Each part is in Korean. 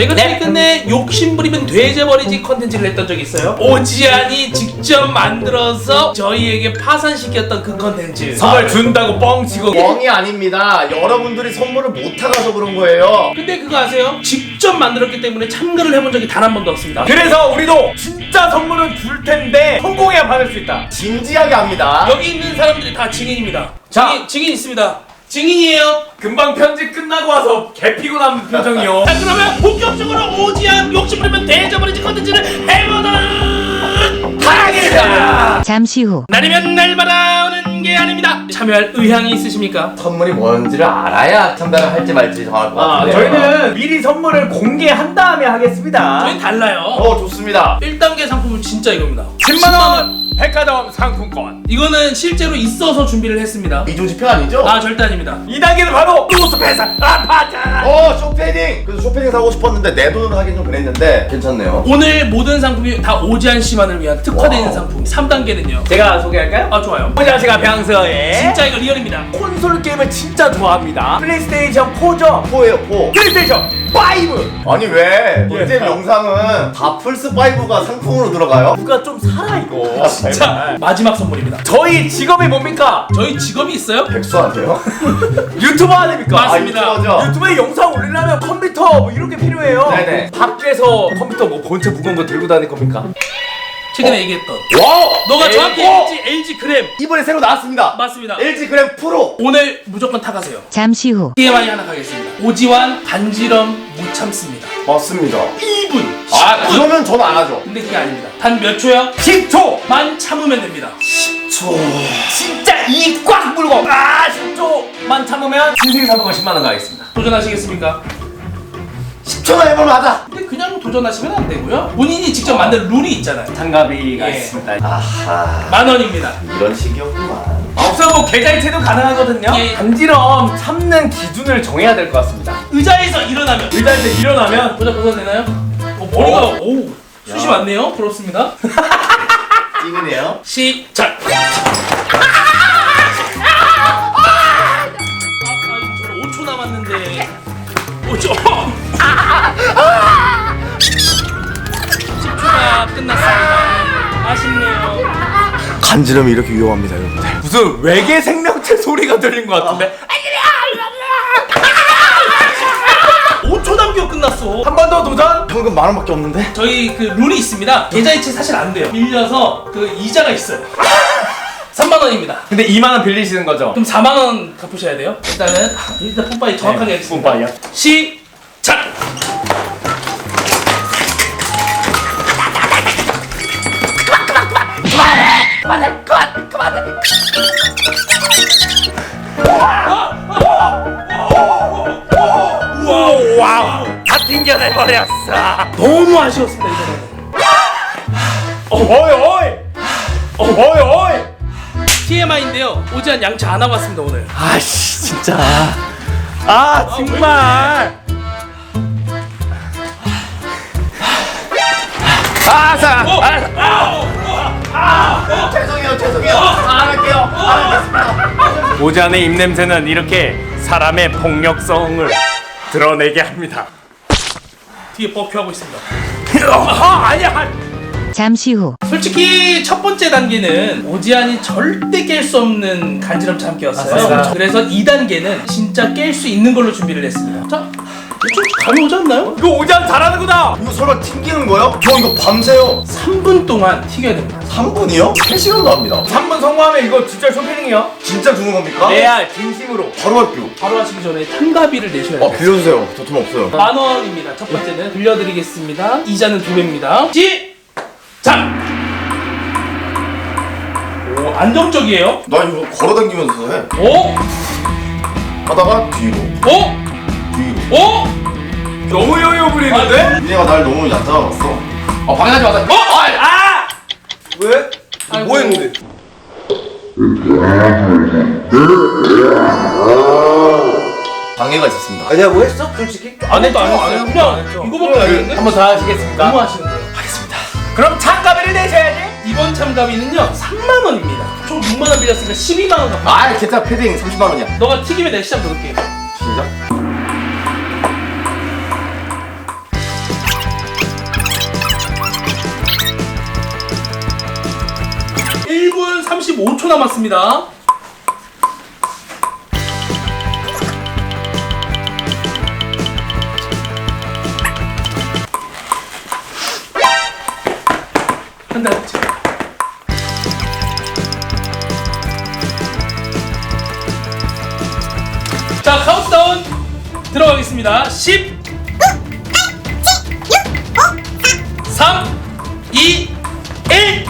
저희가 최근에 욕심부리면 돼져버리지 컨텐츠를 했던 적이 있어요. 오지안이 직접 만들어서 저희에게 파산시켰던 그 컨텐츠. 선물 준다고 뻥치고 뻥이 아닙니다. 여러분들이 선물을 못 타가서 그런 거예요. 근데 그거 아세요? 직접 만들었기 때문에 참가를 해본 적이 단 한 번도 없습니다. 그래서 우리도 진짜 선물은 줄 텐데 성공해야 받을 수 있다 진지하게 합니다. 여기 있는 사람들이 다 증인입니다. 자. 증인, 증인 있습니다. 증인이에요. 금방 편집 끝나고 와서 개 피곤한 표정이요 자 그러면 본격적으로 오지안 욕심부리면 돼져버리지 컨텐츠를 해보도록 하겠습니다. 잠시 후 날이면 날마다 오는 게 아닙니다. 참여할 의향이 있으십니까? 선물이 뭔지를 알아야 참가를 할지 말지 정할 것 아, 같은데. 저희는 미리 선물을 공개한 다음에 하겠습니다 저희는 달라요. 어 좋습니다. 1단계 상품은 진짜 이겁니다. 10만 원 백화점 상품권 이거는 실제로 있어서 준비를 했습니다. 이중지표 아니죠? 아 절대 아닙니다. 2단계는 바로 로스페사 아파트 어 쇼패딩. 그래서 쇼패딩 사고 싶었는데 내 돈으로 하긴 좀 그랬는데 괜찮네요. 오늘 모든 상품이 다 오지안 씨만을 위한 있는 와우. 상품. 3단계는요. 제가 소개할까요? 아 좋아요. 호자 씨가 평소에 진짜 이거 리얼입니다. 콘솔 게임을 진짜 좋아합니다 플레이스테이션 4죠? 포예요 포. 플레이스테이션 5 아니 왜? 예. 이제 영상은 다 플스 5가 상품으로 들어가요? 누가 좀 살아 이거 자 마지막 선물입니다. 저희 직업이 뭡니까? 저희 직업이 있어요? 백수한테요? 유튜버 아닙니까? 맞습니다. 아, 유튜버죠? 유튜브에 영상 올리려면 컴퓨터 뭐 이런 게 필요해요 네네. 밖에서 컴퓨터 뭐 본체 무거운 거 들고 다닐 겁니까? 최근에 얘기했던. 와우. 너가 정확히! LG LG 그램 이번에 새로 나왔습니다. 맞습니다. LG 그램 프로. 오늘 무조건 타가세요. 잠시 후 TMI 하나 가겠습니다. 오지환 간지럼 못 참습니다. 맞습니다. 2분. 아 10분. 그러면 저는 안 하죠. 근데 그게 아닙니다. 단 몇 초요? 10초! 만 참으면 됩니다. 진짜 이 꽉 물고 아 10초만 참으면 신생 상품권 10만 원 가겠습니다 도전하시겠습니까? 10초나 해보면 하자. 근데 그냥 도전하시면 안 되고요. 본인이 직접 만든 룰이 있잖아요. 장갑이가 예. 있습니다 아하. 만 원입니다. 이런 식이었구만. 없어 뭐 계좌 이체도 가능하거든요 예. 간지럼 참는 기준을 정해야 될 것 같습니다 의자에서 일어나면 일단 이제 일어나면 모자 벗어도 되나요? 어, 머리가 오 숱이 많네요. 부럽습니다. 찡이네요. 시작. 아, 아, 저 5초 남았는데. 5초. 끝났습니다. 아쉽네요. 간지럼이 이렇게 위험합니다, 여러분들. 무슨 외계 생명체 소리가 들린 것 같은데 5초 남겨 끝났어. 한 번 더 도전 현금 만 원밖에 없는데? 저희 그 룰이 있습니다. 계좌이체 사실 안 돼요. 빌려서 그 이자가 있어요. 3만 원입니다. 근데 2만 원 빌리시는 거죠? 그럼 4만 원 갚으셔야 돼요. 일단은 일단 뿜빠이 정확하게 하겠습니다. 뿜빠이요? 시 와우 와우. 다 튕겨내버렸어. 너무 아쉬웠습니다 이번에는. 어이 어이. 어이 어이. TMI인데요. 오지한 양치 안 하고 왔습니다 오늘. 아씨 진짜. 아 정말. 아사 아, 죄송해요, 죄송해요. 안 할게요. 안 하겠습니다. 오잔의 입냄새는 이렇게 사람의 폭력성을 드러내게 합니다 뒤에 버큐하고 있습니다. 아 아니야 잠시 후 솔직히 첫 번째 단계는 오지안이 절대 깰 수 없는 간지럼 참기였어요. 맞습니다. 그래서 2단계는 진짜 깰 수 있는 걸로 준비를 했습니다. 자, 좀 감이 오지 않나요? 이거 오잔 잘하는구나 이거 설마 튕기는 거예요? 형 이거 밤새요. 3분 동안 튀겨야 됩니다. 3분이요? 3시간도 합니다. 3분 성공하면 이거 진짜 쇼핑이요 진짜 주는 겁니까? 레알 진심으로 바로 할게요. 바로 하시기 전에 참가비를 내셔야 아 돼요. 빌려주세요. 저 돈 없어요. 만 원입니다. 첫 번째는 빌려드리겠습니다. 이자는 두 배입니다. 시작. 오 안정적이에요. 나 이거 걸어다니면서 해. 오, 하다가 뒤로, 오, 오. 너무 여유 부리는데? 니네가 날 너무 얕잡았어. 아 방해하지 마세요. 어? 아! 왜? 아이고. 뭐 했는데? 방해가 있었습니다. 아니야 뭐 했어? 솔직히? 안 했도 안 했어요. 그냥 이거밖에 안 했는데? 한번 더 하시겠습니까? 너무 하시는데요. 하겠습니다. 그럼 참가비를 내셔야지 이번 참가비는요 3만 원입니다. 총 6만 원 빌렸으니까 12만 원 갚아. 아 괜찮아 패딩 30만 원이야. 너가 튀김에 내 시작 넣을게. 시작. 15초 남았습니다. 남지. 자, 카운트다운 들어가겠습니다. 10 3 2 1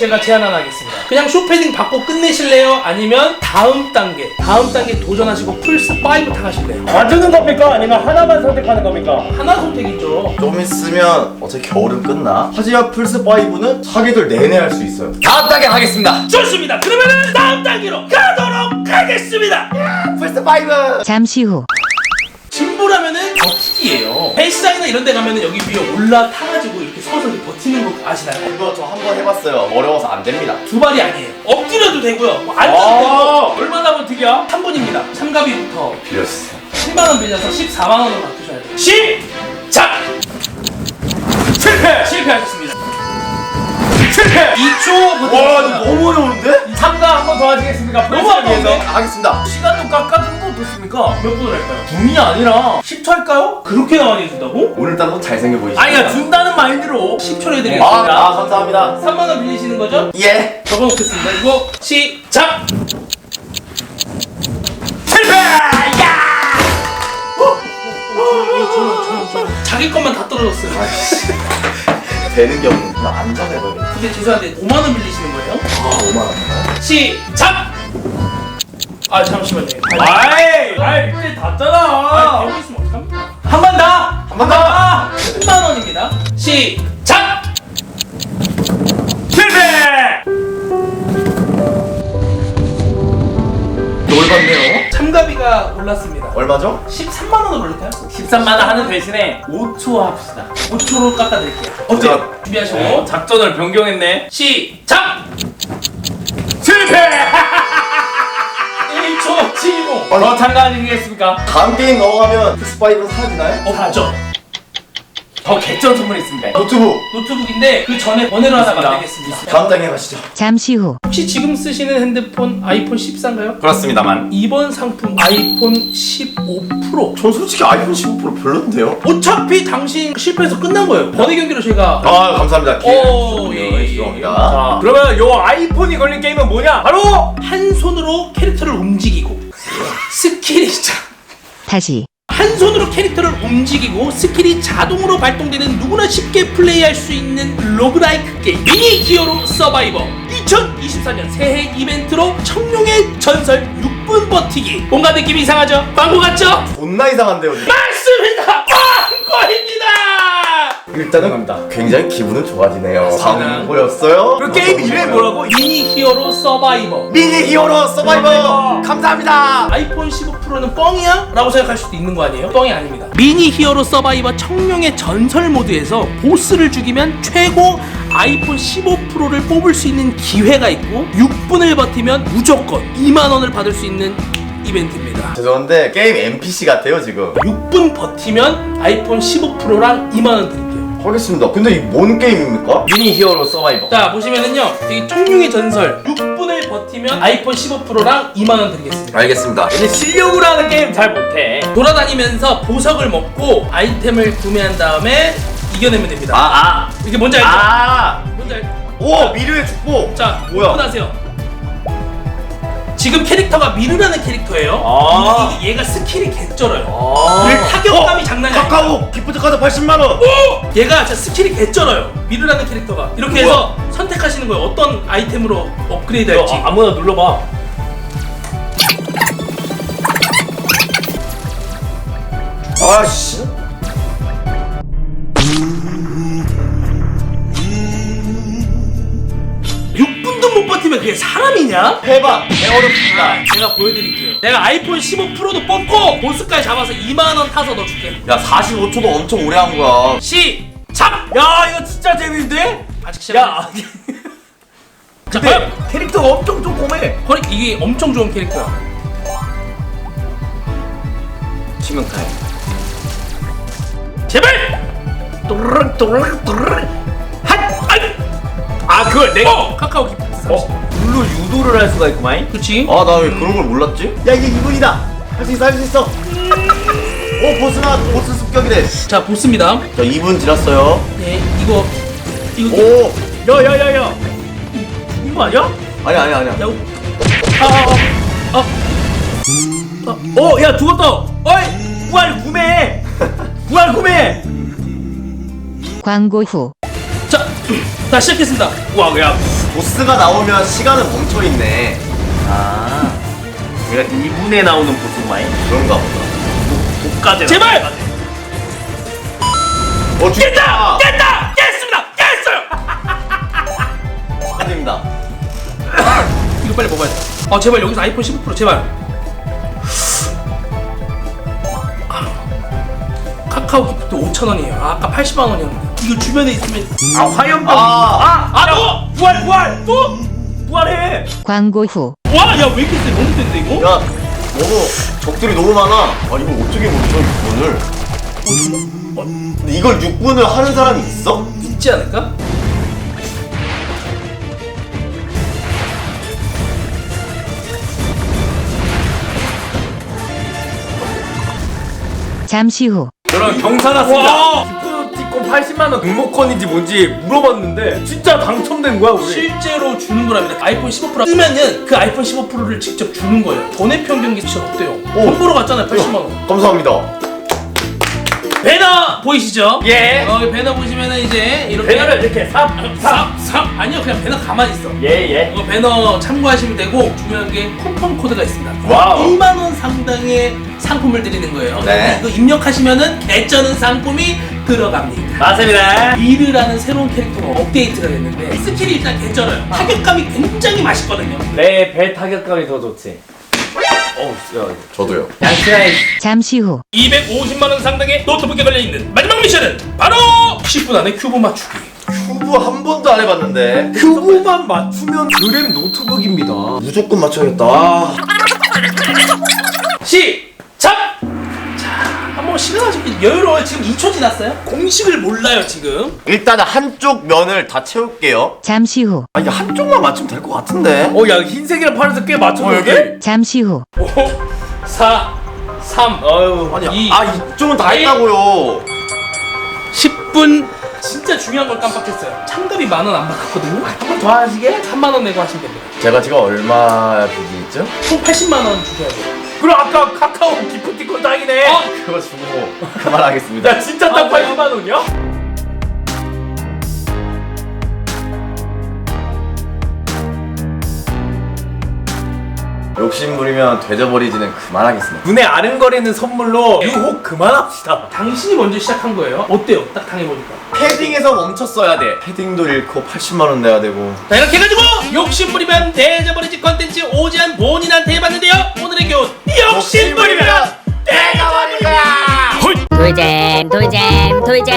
제가 제안 하나 하겠습니다. 그냥 쇼패딩 받고 끝내실래요? 아니면 다음 단계, 다음 단계 도전하시고 플스 5 타가실래요? 봐주는 겁니까? 아니면 하나만 선택하는 겁니까? 하나 선택이죠. 좀 있으면 어차피 겨울은 끝나. 하지만 플스 5는 사계절 내내 할 수 있어요. 다음 단계 하겠습니다. 좋습니다. 그러면은 다음 단계로 가도록 하겠습니다. 플스 5! 잠시 후. 진보라면은 버티기예요. 헬스장이나 이런 데 가면은 여기 위에 올라타가지고 서서 이렇게 버티는 거 아시나요? 이거 저 한 번 해봤어요. 어려워서 안 됩니다. 두 발이 아니에요. 엎드려도 되고요. 뭐 앉아도 아, 되고. 얼마나 버티기야? 3분입니다. 참가비부터 빌렸어. 10만 원 빌려서 14만 원으로 바꾸셔야 돼요. 시작! 실패! 실패하셨습니다. 실패! 2초 와. 이거 너무 어려운데? 참가 한번 더 하시겠습니까? 너무. 아까운데? 하겠습니다. 시간도 깎아준 거 어떻습니까? 몇 분을 할까요? 분이 아니라 10초 할까요? 그렇게 많이 준다고? 오늘따라 잘생겨 보이시죠? 아니야 준다는 마인드로 10초로 아, 해드리겠습니다. 아, 감사합니다. 3만원 빌리시는 거죠? 예. 적어놓겠습니다. 이거 시작! 실패! 야! 자기 것만 다 떨어졌어요. 되는 게 없는데. 나 안전해버려. 근데 죄송한데 5만 원 빌리시는 거예요? 아, 5만원. 시작! 아 잠시만요. 아이! 아이 밑에 아, 닿잖아! 배고 있으면 어떡합니까? 한 번 더! 한 번 더! 10만 원입니다. 시작! 실패! 놀봤네요. 참가비가 올랐습니다. 얼마죠? 13만 원으로 올릴까요? 13만 원 하는 대신에 5초 합시다. 5초로 깎아드릴게요. 어때요? 준비하시고 어, 작전을 변경했네. 시작! 실패! 1초 75. 더 참가하시겠습니까? 다음 게임 넘어가면 플스5는 사라지나요? 없죠. 더 개쩐 선물이 있습니다. 노트북. 노트북인데 그 전에 번외로 하나. 만들겠습니다. 다음 단계 가시죠. 잠시 후. 혹시 지금 쓰시는 핸드폰 아이폰 14인가요? 그렇습니다만. 이번 상품 아이폰 15 프로. 전 솔직히 아이폰 15% 별론데요? 어차피 당신 실패해서 끝난 거예요. 번외 경기로 저희가 아, 감사합니다. 기회 오, 주셨군요. 예, 예, 죄송합니다. 자, 그러면 요 아이폰이 걸린 게임은 뭐냐? 바로 한 손으로 캐릭터를 움직이고 스킬이 자, 다시. 한 손으로 캐릭터를 움직이고 스킬이 자동으로 발동되는 누구나 쉽게 플레이할 수 있는 로그라이크 게임 미니 히어로 서바이버 2024년 새해 이벤트로 청룡의 전설 6분 버티기 뭔가 느낌이 이상하죠? 광고 같죠? 존나 이상한데요. 맞습니다! 광고입니다! 일단은 굉장히 기분은 좋아지네요. 맞습니다. 광고였어요? 그 게임 이름이 뭐라고? 미니 히어로 서바이버 미니 히어로 서바이버! 감사합니다! 아이폰 15 프로는 뻥이야? 라고 생각할 수도 있는 거 아니에요? 뻥이 아닙니다. 미니 히어로 서바이버 청룡의 전설 모드에서 보스를 죽이면 최고 아이폰 15 프로를 뽑을 수 있는 기회가 있고 6분을 버티면 무조건 2만 원을 받을 수 있는 이벤트입니다. 죄송한데 게임 NPC 같아요, 지금. 6분 버티면 아이폰 15 프로랑 2만 원 드릴게요. 하겠습니다. 근데 이 뭔 게임입니까? 미니 히어로 서바이버. 자 보시면은요 여기 청룡의 전설 6분을 버티면 아이폰 15 프로랑 2만 원 드리겠습니다. 알겠습니다. 근데 실력으로 하는 게임 잘 못해. 돌아다니면서 보석을 먹고 아이템을 구매한 다음에 이겨내면 됩니다. 아, 아! 이게 뭔지 알죠? 아! 뭔지 알죠? 오! 미르의 축복! 자, 뭐야? 오픈하세요. 지금 캐릭터가 미르라는 캐릭터예요. 아. 이- 얘가 스킬이 개쩔어요. 아. 그 타격감이 장난이 아니야. 카카오! 기프트 카드 80만 원! 얘가 진짜 스킬이 개쩔어요. 미르라는 캐릭터가. 이렇게 해서 선택하시는 거예요. 어떤 아이템으로 업그레이드 할지. 아, 아무나 눌러봐. 아씨. 6분도 못 버티면 그게 사람이냐? 해봐! 개어렵습니다. 제가 보여드릴게요. 내가 아이폰 15 프로도 뽑고 보스까지 잡아서 2만 원 타서 넣어줄게. 야, 45초도 엄청 오래 한 거야. 시작! 야 이거 진짜 재밌는데? 아직 시작. 야 자, 과연 캐릭터가 엄청 조그매. 허리 이게 엄청 좋은 캐릭터야. 치명타임. 제발! 또르륵 또르륵 또르륵. 아 그걸 내가 어 카카오 기프트 30. 어? 물로 유도를 할 수가 있구만 그렇지. 아 나 왜 그런 걸 몰랐지? 야 이게 이분이다. 할 수 있어 할 수 있어. 오 보스 나 보스 습격이래. 자 보스입니다. 자 2분 지났어요. 네 이거 이거 오 야야야야 죽은 거 아니야? 아니 아니 아니야. 야, 아, 아, 아, 어 야 죽었다 어이 부활 구매 부활 구매 광고 후 자, 다 시작했습니다. 와 야 보스가 나오면 시간은 멈춰 있네. 아 내가 2분에 나오는 보스마이 그런가 보다. 독가제 제발! 어 죽겠다. 깼다! 깼습니다! 깼어요! 축하드립니다. 이거 빨리 먹어야 돼. 아, 제발 여기서 아이폰 15% 제발. 카카오 기프트 5,000원이에요. 아, 아까 80만 원이었는데. 이거 주변에 있으면 아 화염병 아. 아, 또! 부활, 부활! 또! 부활해 광고 후 와, 야, 왜 이렇게 세? 너무 센데, 이거? 야 너무 적들이 너무 많아. 아 이걸 어떻게 멈춰 6분을? 근데 이걸 6분을 하는 사람이 있어? 있지 않을까? 잠시 후 저랑 경사 와. 났습니다 기프티콘 80만 원 등록권인지 뭔지 물어봤는데 진짜 당첨된 거야 우리 실제로 주는 거랍니다. 아이폰 15% 뜨면은 그 아이폰 15%를 직접 주는 거예요. 번외편 경기 진짜 어때요? 돈 보러 갔잖아요, 80만 원. 감사합니다. 배너 보이시죠? 예. 어, 이 배너 보시면은 이제 이렇게 배너를 이렇게 삽 삽 삽, 삽. 아니요, 그냥 배너 가만히 있어. 예 예 이거 배너 참고하시면 되고 중요한 게 쿠폰 코드가 있습니다. 와우. 1만 원 상당의 상품을 드리는 거예요. 네. 이거 입력하시면은 개쩌는 상품이 들어갑니다. 맞습니다 미르라는 새로운 캐릭터가 업데이트가 됐는데 스킬이 일단 개쩔어요. 타격감이 굉장히 맛있거든요. 내 배 타격감이 더 좋지 어우 야 저도요. 잠시 후 250만 원 상당의 노트북에 걸려 있는 마지막 미션은 바로 10분 안에 큐브 맞추기. 큐브 한 번도 안 해봤는데 큐브만 맞추면 그램 노트북입니다 무조건 맞춰야겠다. 아, 시작! 자, 한번 시간 아직 여유로워요. 지금 2초 지났어요? 공식을 몰라요, 지금. 일단 한쪽 면을 다 채울게요. 잠시 후 아 이게 한쪽만 맞추면 될 것 같은데. 어야 흰색이랑 파란색 꽤 어, 맞췄는데? 잠시 후 5, 4, 3, 어휴 아니 이- 아 이쪽은 다 일. 했다고요. 10분. 진짜 중요한 걸 깜빡했어요. 참가비 만 원 안 받았거든요. 한번더 하시게? 3만 원 내고 하시면 됩니다. 제가 지금 얼마 빚이 있죠? 총 80만 원 주셔야 돼요. 그럼 아까 카카오 기프티콘 딱이네 어? 그거 주고 그만하겠습니다. 야 진짜 딱 아, 그래요? 80만 원이야? 욕심 부리면 되져버리지는 그만하겠습니다. 눈에 아른거리는 선물로 유혹 그만합시다 당신이 먼저 시작한 거예요. 어때요? 딱 당해보니까. 패딩에서 멈췄어야 돼. 패딩도 잃고 80만 원 내야 되고. 자 이렇게 해가지고 욕심부리면 대저버리지 컨텐츠 오지한 본인한테 해봤는데요. 오늘의 교훈 욕심 부리면 대저버리다. 돌잼 돌잼 돌잼